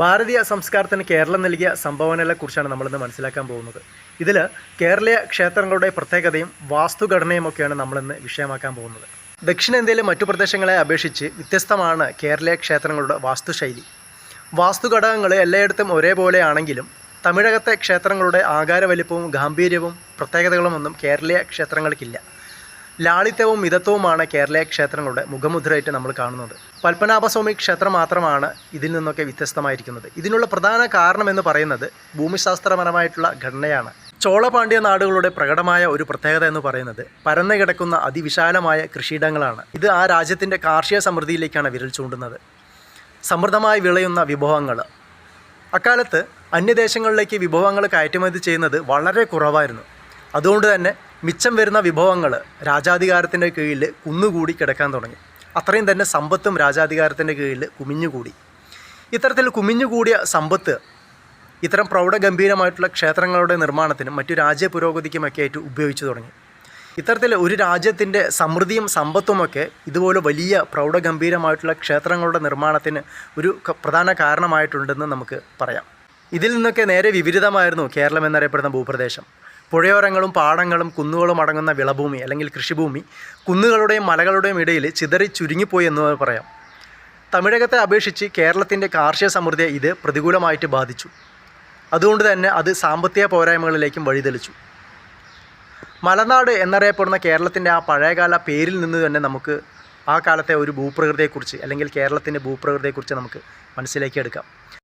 ഭാരതീയ സംസ്കാരത്തിന് കേരളം നൽകിയ സംഭാവനകളെക്കുറിച്ചാണ് നമ്മളിന്ന് മനസ്സിലാക്കാൻ പോകുന്നത്. ഇതിൽ കേരളീയ ക്ഷേത്രങ്ങളുടെ പ്രത്യേകതയും വാസ്തുഘടനയും ഒക്കെയാണ് നമ്മളിന്ന് വിഷയമാക്കാൻ പോകുന്നത്. ദക്ഷിണേന്ത്യയിലെ മറ്റു പ്രദേശങ്ങളെ അപേക്ഷിച്ച് വ്യത്യസ്തമാണ് കേരളീയ ക്ഷേത്രങ്ങളുടെ വാസ്തുശൈലി. വാസ്തുഘടകങ്ങൾ എല്ലായിടത്തും ഒരേപോലെയാണെങ്കിലും തമിഴകത്തെ ക്ഷേത്രങ്ങളുടെ ആകാര വലിപ്പവും ഗാംഭീര്യവും പ്രത്യേകതകളുമൊന്നും കേരളീയ ക്ഷേത്രങ്ങൾക്കില്ല. ലാളിത്യവും മിതത്വവുമാണ് കേരളീയ ക്ഷേത്രങ്ങളുടെ മുഖമുദ്രയായിട്ട് നമ്മൾ കാണുന്നത്. പത്മനാഭസ്വാമി ക്ഷേത്രം മാത്രമാണ് ഇതിൽ നിന്നൊക്കെ വ്യത്യസ്തമായിരിക്കുന്നത്. ഇതിനുള്ള പ്രധാന കാരണം എന്ന് പറയുന്നത് ഭൂമിശാസ്ത്രപരമായിട്ടുള്ള ഘടനയാണ്. ചോളപാണ്ഡ്യ നാടുകളുടെ പ്രകടമായ ഒരു പ്രത്യേകത എന്ന് പറയുന്നത് പരന്നു കിടക്കുന്ന അതിവിശാലമായ കൃഷിയിടങ്ങളാണ്. ഇത് ആ രാജ്യത്തിന്റെ കാർഷിക സമൃദ്ധിയിലേക്കാണ് വിരൽ ചൂണ്ടുന്നത്. സമൃദ്ധമായി വിളയുന്ന വിഭവങ്ങൾ. അക്കാലത്ത് അന്യദേശങ്ങളിലേക്ക് വിഭവങ്ങൾ കയറ്റുമതി ചെയ്യുന്നത് വളരെ കുറവായിരുന്നു. അതുകൊണ്ട് തന്നെ മിച്ചം വരുന്ന വിഭവങ്ങൾ രാജാധികാരത്തിന്റെ കീഴിൽ കുന്നുകൂടി കിടക്കാൻ തുടങ്ങി. അത്രയും തന്നെ സമ്പത്തും രാജാധികാരത്തിന്റെ കീഴിൽ കുമിഞ്ഞുകൂടി. ഇത്തരത്തിൽ കുമിഞ്ഞുകൂടിയ സമ്പത്ത് ഇത്തരം പ്രൗഢഗംഭീരമായിട്ടുള്ള ക്ഷേത്രങ്ങളുടെ നിർമ്മാണത്തിനും മറ്റു രാജ്യ പുരോഗതിക്കുമൊക്കെ ആയിട്ട് ഉപയോഗിച്ചു തുടങ്ങി. ഇത്തരത്തിൽ ഒരു രാജ്യത്തിന്റെ സമൃദ്ധിയും സമ്പത്തുമൊക്കെ ഇതുപോലെ വലിയ പ്രൗഢഗംഭീരമായിട്ടുള്ള ക്ഷേത്രങ്ങളുടെ നിർമ്മാണത്തിന് ഒരു പ്രധാന കാരണമായിട്ടുണ്ടെന്ന് നമുക്ക് പറയാം. ഇതിൽ നിന്നൊക്കെ നേരെ വിപരീതമായിരുന്നു കേരളം എന്നറിയപ്പെടുന്ന ഭൂപ്രദേശം. പുഴയോരങ്ങളും പാടങ്ങളും കുന്നുകളും അടങ്ങുന്ന വിളഭൂമി അല്ലെങ്കിൽ കൃഷിഭൂമി കുന്നുകളുടെയും മലകളുടെയും ഇടയിൽ ചിതറി ചുരുങ്ങിപ്പോയി എന്ന് പറയാം. തമിഴകത്തെ അപേക്ഷിച്ച് കേരളത്തിന്റെ കാർഷിക സമൃദ്ധിയെ ഇത് പ്രതികൂലമായിട്ട് ബാധിച്ചു. അതുകൊണ്ട് തന്നെ അത് സാമ്പത്തിക പോരായ്മകളിലേക്കും വഴിതെളിച്ചു. മലനാട് എന്നറിയപ്പെടുന്ന കേരളത്തിന്റെ ആ പഴയകാല പേരിൽ നിന്ന് തന്നെ നമുക്ക് ആ കാലത്തെ ഒരു ഭൂപ്രകൃതിയെക്കുറിച്ച് അല്ലെങ്കിൽ കേരളത്തിന്റെ ഭൂപ്രകൃതിയെക്കുറിച്ച് നമുക്ക് മനസ്സിലേക്ക് എടുക്കാം.